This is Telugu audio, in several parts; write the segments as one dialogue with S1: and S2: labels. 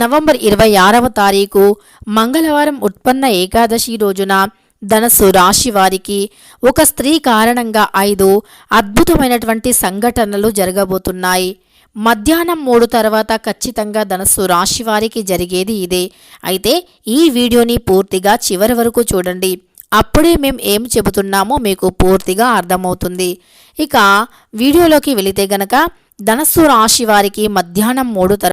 S1: నవంబర్ ఇరవై ఆరవ తారీఖు మంగళవారం ఉత్పన్న ఏకాదశి రోజున ధనస్సు రాశి వారికి ఒక స్త్రీ కారణంగా ఐదు అద్భుతమైనటువంటి సంఘటనలు జరగబోతున్నాయి. మధ్యాహ్నం మూడు తర్వాత ఖచ్చితంగా ధనస్సు రాశి వారికి జరిగేది ఇదే. అయితే ఈ వీడియోని పూర్తిగా చివరి వరకు చూడండి. అప్పుడే మేము ఏం చెబుతున్నామో మీకు పూర్తిగా అర్థమవుతుంది. ఇక వీడియోలోకి వెళితే గనక ధనస్సు రాశి వారికి మధ్యాహ్నం మూడు తర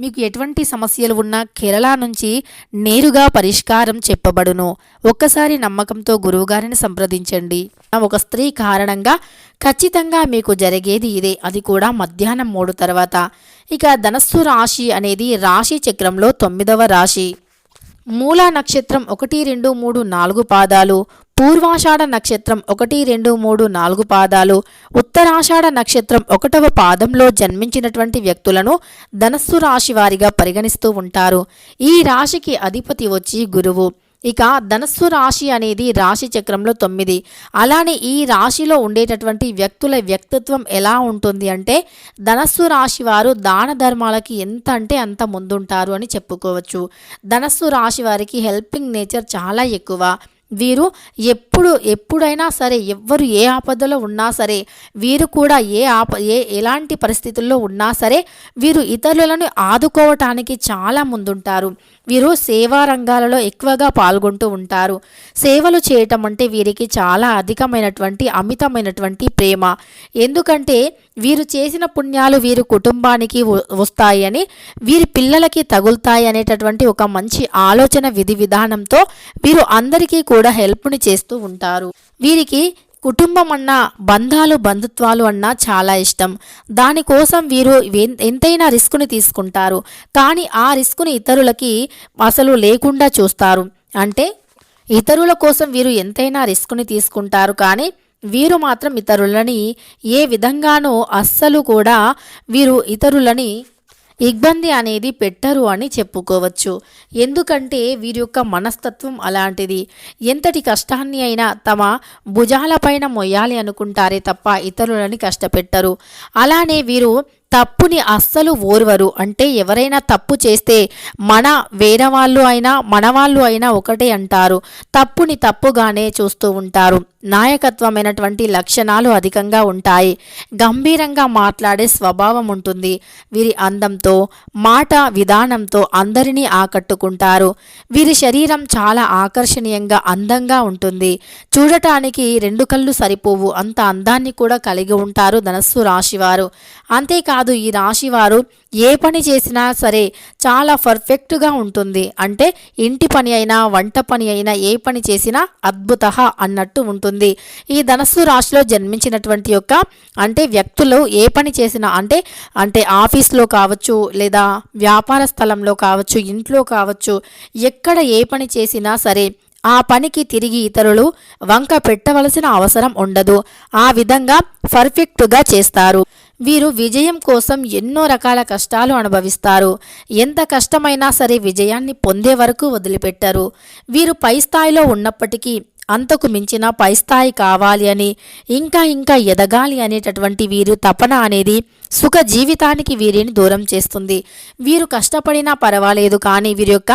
S1: మీకు ఎటువంటి సమస్యలు ఉన్నా కేరళ నుంచి నేరుగా పరిష్కారం చెప్పబడును. ఒక్కసారి నమ్మకంతో గురువుగారిని సంప్రదించండి. ఒక స్త్రీ కారణంగా ఖచ్చితంగా మీకు జరిగేది ఇదే. అది కూడా మధ్యాహ్నం మూడు తర్వాత. ఇక ధనస్సు రాశి అనేది రాశి చక్రంలో తొమ్మిదవ రాశి. మూలా నక్షత్రం ఒకటి రెండు మూడు నాలుగు పాదాలు. పూర్వాషాఢ నక్షత్రం ఒకటి రెండు మూడు నాలుగు పాదాలు ఉత్తరాషాఢ నక్షత్రం ఒకటవ పాదంలో జన్మించినటువంటి వ్యక్తులను ధనస్సు రాశి వారిగా పరిగణిస్తూ ఉంటారు. ఈ రాశికి అధిపతి వచ్చి గురువు. ఇక ధనస్సు రాశి అనేది రాశి చక్రంలో తొమ్మిది. అలానే ఈ రాశిలో ఉండేటటువంటి వ్యక్తుల వ్యక్తిత్వం ఎలా ఉంటుంది అంటే ధనస్సు రాశి వారు దాన ధర్మాలకి ఎంత అంటే అంత ముందుంటారు అని చెప్పుకోవచ్చు. ధనస్సు రాశి వారికి హెల్పింగ్ నేచర్ చాలా ఎక్కువ. వీరు ఎప్పుడు ఎప్పుడైనా సరే ఎవ్వరు ఏ ఆపదలో ఉన్నా సరే వీరు కూడా ఏ ఆప ఏ ఎలాంటి పరిస్థితుల్లో ఉన్నా సరే వీరు ఇతరులను ఆదుకోవటానికి చాలా ముందుంటారు. వీరు సేవా రంగాలలో ఎక్కువగా పాల్గొంటూ ఉంటారు. సేవలు చేయటం అంటే వీరికి చాలా అధికమైనటువంటి అమితమైనటువంటి ప్రేమ. ఎందుకంటే వీరు చేసిన పుణ్యాలు వీరి కుటుంబానికి వస్తాయని వస్తాయి అని వీరి పిల్లలకి తగులుతాయి అనేటటువంటి ఒక మంచి ఆలోచన విధి విధానంతో వీరు అందరికీ కూడా హెల్ప్ని చేస్తూ ఉంటారు వీరికి కుటుంబం అన్నా బంధాలు బంధుత్వాలు అన్నా చాలా ఇష్టం. దానికోసం వీరు ఎంతైనా రిస్క్ని తీసుకుంటారు. కానీ ఆ రిస్క్ని ఇతరులకి అసలు లేకుండా చూస్తారు. అంటే ఇతరుల కోసం వీరు ఎంతైనా రిస్క్ని తీసుకుంటారు కానీ వీరు మాత్రం ఇతరులని ఏ విధంగానూ అస్సలు కూడా వీరు ఇతరులని ఇబ్బంది అనేది పెట్టరు అని చెప్పుకోవచ్చు. ఎందుకంటే వీరి యొక్క మనస్తత్వం అలాంటిది. ఎంతటి కష్టాన్ని అయినా తమ భుజాలపైన మొయ్యాలి అనుకుంటారే తప్ప ఇతరులని కష్టపెట్టరు. అలానే వీరు తప్పుని అస్సలు ఓర్వరు. అంటే ఎవరైనా తప్పు చేస్తే మన వేరే వాళ్ళు అయినా మన వాళ్ళు అయినా ఒకటే అంటారు. తప్పుని తప్పుగానే చూస్తూ ఉంటారు. నాయకత్వమైనటువంటి లక్షణాలు అధికంగా ఉంటాయి. గంభీరంగా మాట్లాడే స్వభావం ఉంటుంది. వీరి అందంతో మాట విధానంతో అందరినీ ఆకట్టుకుంటారు. వీరి శరీరం చాలా ఆకర్షణీయంగా అందంగా ఉంటుంది. చూడటానికి రెండు కళ్ళు సరిపోవు. అంత అందాన్ని కూడా కలిగి ఉంటారు ధనస్సు రాశివారు. అంతేకాదు ఈ రాశివారు. ఏ పని చేసినా సరే చాలా పర్ఫెక్ట్గా ఉంటుంది. అంటే ఇంటి పని అయినా వంట పని అయినా ఏ పని చేసినా అద్భుత అన్నట్టు ఉంటుంది. ఈ ధనస్సు రాశిలో జన్మించినటువంటి యొక్క అంటే వ్యక్తులు ఏ పని చేసినా అంటే అంటే ఆఫీస్లో కావచ్చు లేదా వ్యాపార స్థలంలో కావచ్చు ఇంట్లో కావచ్చు ఎక్కడ ఏ పని చేసినా సరే ఆ పనికి తిరిగి ఇతరులు వంక పెట్టవలసిన అవసరం ఉండదు. ఆ విధంగా పర్ఫెక్ట్గా చేస్తారు. వీరు విజయం కోసం ఎన్నో రకాల కష్టాలు అనుభవిస్తారు. ఎంత కష్టమైనా సరే విజయాన్ని పొందే వరకు వదిలిపెట్టరు. వీరు పై స్థాయిలో ఉన్నప్పటికీ అంతకు మించిన పై స్థాయి కావాలి అని ఇంకా ఇంకా ఎదగాలి అనేటటువంటి వీరు తపన అనేది సుఖ జీవితానికి వీరిని దూరం చేస్తుంది. వీరు కష్టపడినా పర్వాలేదు కానీ వీరి యొక్క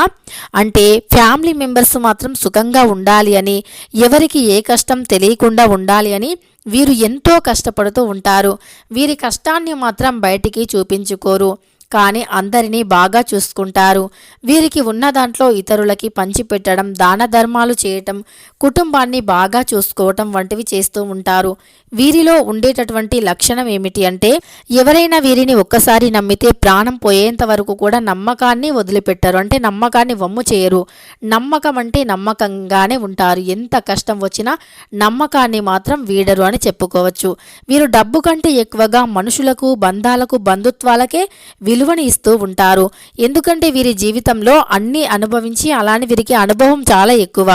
S1: అంటే ఫ్యామిలీ మెంబర్స్ మాత్రం సుఖంగా ఉండాలి అని ఎవరికి ఏ కష్టం తెలియకుండా ఉండాలి అని వీరు ఎంతో కష్టపడుతూ ఉంటారు. వీరి కష్టాన్ని మాత్రం బయటికి చూపించుకోరు. కానీ అందరినీ బాగా చూసుకుంటారు. వీరికి ఉన్న దాంట్లో ఇతరులకి పంచిపెట్టడం దాన ధర్మాలు చేయటం కుటుంబాన్ని బాగా చూసుకోవటం వంటివి చేస్తూ ఉంటారు. వీరిలో ఉండేటటువంటి లక్షణం ఏమిటి అంటే ఎవరైనా వీరిని ఒక్కసారి నమ్మితే ప్రాణం పోయేంత వరకు కూడా నమ్మకాన్ని వదిలిపెట్టరు. అంటే నమ్మకాన్ని వమ్ము చేయరు. నమ్మకం అంటే నమ్మకంగానే ఉంటారు. ఎంత కష్టం వచ్చినా నమ్మకాన్ని మాత్రం వీడరు అని చెప్పుకోవచ్చు. వీరు డబ్బు కంటే ఎక్కువగా మనుషులకు బంధాలకు బంధుత్వాలకే విలువని ఇస్తూ ఉంటారు. ఎందుకంటే వీరి జీవితంలో అన్నీ అనుభవించి అలానే వీరికి అనుభవం చాలా ఎక్కువ.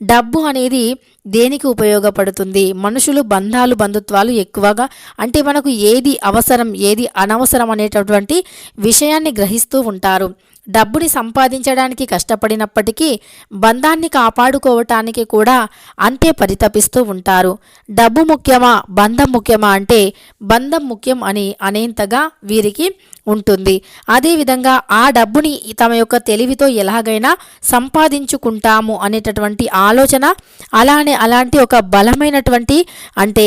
S1: డబ్బు అనేది దేనికి ఉపయోగపడుతుంది? మనుషులు బంధాలు బంధుత్వాలు ఎక్కువగా అంటే మనకు ఏది అవసరం ఏది అనవసరం అనేటటువంటి విషయాన్ని గ్రహిస్తూ ఉంటారు. డబ్బుని సంపాదించడానికి కష్టపడినప్పటికీ బంధాన్ని కాపాడుకోవటానికి కూడా అంతే పరితపిస్తూ ఉంటారు. డబ్బు ముఖ్యమా బంధం ముఖ్యమా అంటే బంధం ముఖ్యం అని అనేంతగా వీరికి ఉంటుంది. అదేవిధంగా ఆ డబ్బుని తమ యొక్క తెలివితో ఎలాగైనా సంపాదించుకుంటాము అనేటటువంటి ఆలోచన అలానే అలాంటి ఒక బలమైనటువంటి అంటే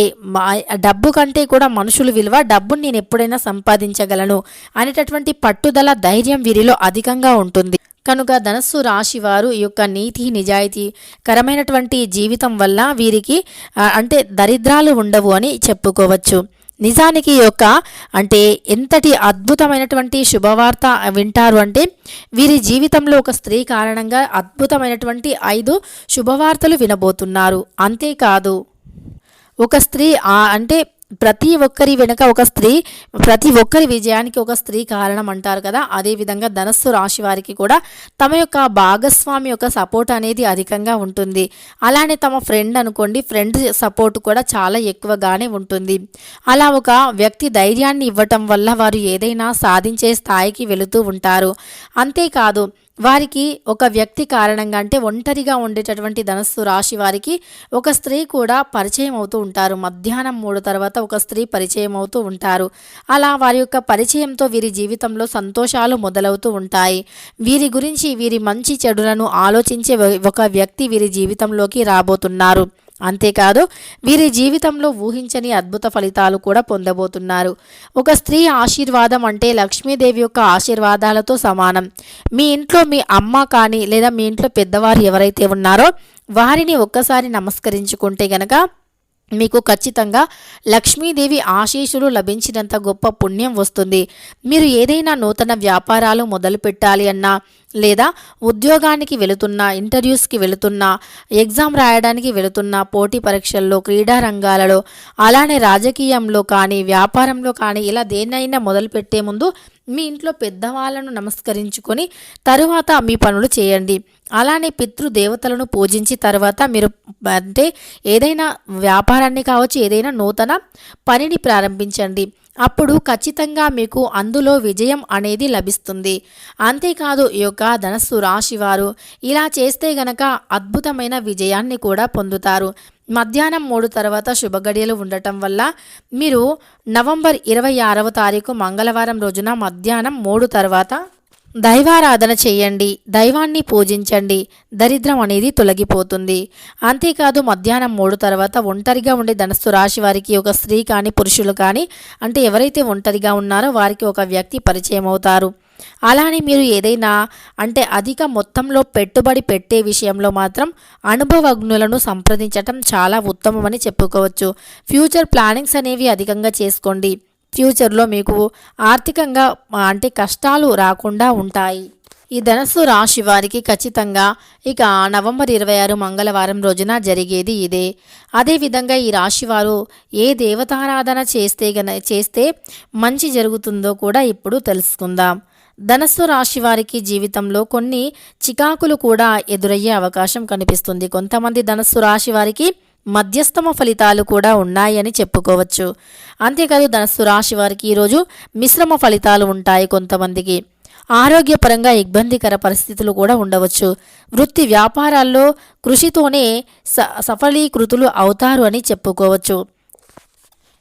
S1: డబ్బు కంటే కూడా మనుషులు విలువ డబ్బుని నేను ఎప్పుడైనా సంపాదించగలను అనేటటువంటి పట్టుదల ధైర్యం వీరిలో అధిక అధికంగా ఉంటుంది. కనుక ధనస్సు రాశి వారు ఈ యొక్క నీతి నిజాయితీ కరమైనటువంటి జీవితం వల్ల వీరికి అంటే దరిద్రాలు ఉండవు అని చెప్పుకోవచ్చు. నిజానికి యొక్క అంటే ఎంతటి అద్భుతమైనటువంటి శుభవార్త వింటారు అంటే వీరి జీవితంలో ఒక స్త్రీ కారణంగా అద్భుతమైనటువంటి ఐదు శుభవార్తలు వినబోతున్నారు. అంతేకాదు ఒక స్త్రీ అంటే ప్రతి ఒక్కరి వెనుక ఒక స్త్రీ ప్రతి ఒక్కరి విజయానికి ఒక స్త్రీ కారణం అంటారు కదా. అదేవిధంగా ధనస్సు రాశి వారికి కూడా తమ యొక్క భాగస్వామి యొక్క సపోర్ట్ అనేది అధికంగా ఉంటుంది. అలానే తమ ఫ్రెండ్ అనుకోండి ఫ్రెండ్ సపోర్ట్ కూడా చాలా ఎక్కువగానే ఉంటుంది. అలా ఒక వ్యక్తి ధైర్యాన్ని ఇవ్వటం వల్ల వారు ఏదైనా సాధించే స్థాయికి వెళుతూ ఉంటారు. అంతేకాదు వారికి ఒక వ్యక్తి కారణంగా అంటే ఒంటరిగా ఉండేటటువంటి ధనస్సు రాశి వారికి ఒక స్త్రీ కూడా పరిచయం అవుతూ ఉంటారు. మధ్యాహ్నం మూడు తర్వాత ఒక స్త్రీ పరిచయం అవుతూ ఉంటారు. అలా వారి యొక్క పరిచయంతో వీరి జీవితంలో సంతోషాలు మొదలవుతూ ఉంటాయి. వీరి గురించి వీరి మంచి చెడులను ఆలోచించే ఒక వ్యక్తి వీరి జీవితంలోకి రాబోతున్నారు. అంతేకాదు వీరి జీవితంలో ఊహించని అద్భుత ఫలితాలు కూడా పొందబోతున్నారు. ఒక స్త్రీ ఆశీర్వాదం అంటే లక్ష్మీదేవి యొక్క ఆశీర్వాదాలతో సమానం. మీ ఇంట్లో మీ అమ్మ కానీ లేదా మీ ఇంట్లో పెద్దవారు ఎవరైతే ఉన్నారో వారిని ఒక్కసారి నమస్కరించుకుంటే గనక మీకు ఖచ్చితంగా లక్ష్మీదేవి ఆశీస్సులు లభించినంత గొప్ప పుణ్యం వస్తుంది. మీరు ఏదైనా నూతన వ్యాపారాలు మొదలు పెట్టాలి అన్నా లేదా ఉద్యోగానికి వెళుతున్నా ఇంటర్వ్యూస్కి వెళుతున్నా ఎగ్జామ్ రాయడానికి వెళుతున్నా పోటీ పరీక్షల్లో క్రీడా రంగాలలో అలానే రాజకీయంలో కానీ వ్యాపారంలో కానీ ఇలా దేన్నైనా మొదలుపెట్టే ముందు మీ ఇంట్లో పెద్దవాళ్ళను నమస్కరించుకొని తరువాత మీ పనులు చేయండి. అలానే పితృదేవతలను పూజించి తర్వాత మీరు అంటే ఏదైనా వ్యాపారాన్ని కావచ్చు ఏదైనా నూతన పనిని ప్రారంభించండి. అప్పుడు ఖచ్చితంగా మీకు అందులో విజయం అనేది లభిస్తుంది. అంతేకాదు ఈ యొక్క ధనస్సు రాశివారు ఇలా చేస్తే గనక అద్భుతమైన విజయాన్ని కూడా పొందుతారు. మధ్యాహ్నం మూడు తర్వాత శుభగడియలు ఉండటం వల్ల మీరు నవంబర్ ఇరవై ఆరవ తారీఖు మంగళవారం రోజున మధ్యాహ్నం మూడు తర్వాత దైవారాధన చేయండి దైవాన్ని పూజించండి దరిద్రం అనేది తొలగిపోతుంది. అంతేకాదు మధ్యాహ్నం మూడు తర్వాత ఒంటరిగా ఉండే ధనస్సు రాశి వారికి ఒక స్త్రీ కానీ పురుషులు కానీ అంటే ఎవరైతే ఒంటరిగా ఉన్నారో వారికి ఒక వ్యక్తి పరిచయం అవుతారు. అలానే మీరు ఏదైనా అంటే అధిక మొత్తంలో పెట్టుబడి పెట్టే విషయంలో మాత్రం అనుభవజ్ఞులను సంప్రదించటం చాలా ఉత్తమమని చెప్పుకోవచ్చు. ఫ్యూచర్ ప్లానింగ్స్ అనేవి అధికంగా చేసుకోండి. ఫ్యూచర్లో మీకు ఆర్థికంగా అంటే కష్టాలు రాకుండా ఉంటాయి. ఈ ధనస్సు రాశి వారికి ఖచ్చితంగా ఇక నవంబర్ ఇరవై ఆరు మంగళవారం రోజున జరిగేది ఇదే. అదేవిధంగా ఈ రాశివారు ఏ దేవతారాధన చేస్తే గన చేస్తే మంచి జరుగుతుందో కూడా ఇప్పుడు తెలుసుకుందాం. ధనస్సు రాశి వారికి జీవితంలో కొన్ని చికాకులు కూడా ఎదురయ్యే అవకాశం కనిపిస్తుంది. కొంతమంది ధనస్సు రాశి వారికి మధ్యస్థమ ఫలితాలు కూడా ఉన్నాయని చెప్పుకోవచ్చు. అంతేకాదు ధనస్సు రాశి వారికి ఈరోజు మిశ్రమ ఫలితాలు ఉంటాయి కొంతమందికి. ఆరోగ్యపరంగా ఇబ్బందికర పరిస్థితులు కూడా ఉండవచ్చు. వృత్తి వ్యాపారాల్లో కృషితోనే స సఫలీకృతులు అవుతారు అని చెప్పుకోవచ్చు.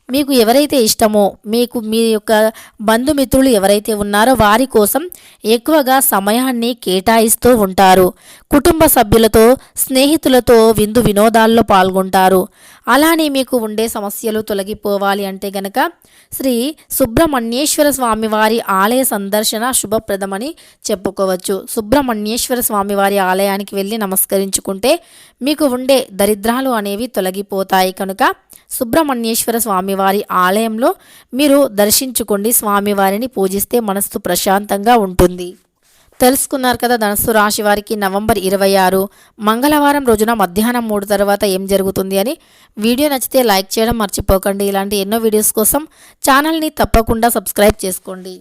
S1: మీకు ఎవరైతే ఇష్టమో మీకు మీ యొక్క బంధుమిత్రులు ఎవరైతే ఉన్నారో వారి కోసం ఎక్కువగా సమయాన్ని కేటాయిస్తూ ఉంటారు. కుటుంబ సభ్యులతో స్నేహితులతో విందు వినోదాల్లో పాల్గొంటారు. అలానే మీకు ఉండే సమస్యలు తొలగిపోవాలి అంటే గనక శ్రీ సుబ్రహ్మణ్యేశ్వర స్వామివారి ఆలయ సందర్శన శుభప్రదమని చెప్పుకోవచ్చు. సుబ్రహ్మణ్యేశ్వర స్వామివారి ఆలయానికి వెళ్ళి నమస్కరించుకుంటే మీకు ఉండే దరిద్రాలు అనేవి తొలగిపోతాయి. కనుక సుబ్రహ్మణ్యేశ్వర స్వామివారి ఆలయంలో మీరు దర్శించుకోండి. స్వామివారిని పూజిస్తే మనస్సు ప్రశాంతంగా ఉంటుంది. తెలుసుకున్నారు కదా ధనస్సు రాశి వారికి నవంబర్ ఇరవై ఆరు. మంగళవారం రోజున మధ్యాహ్నం మూడు తర్వాత ఏం జరుగుతుంది అని వీడియో నచ్చితే లైక్ చేయడం మర్చిపోకండి. ఇలాంటి ఎన్నో వీడియోస్ కోసం ఛానల్ని తప్పకుండా సబ్స్క్రైబ్ చేసుకోండి.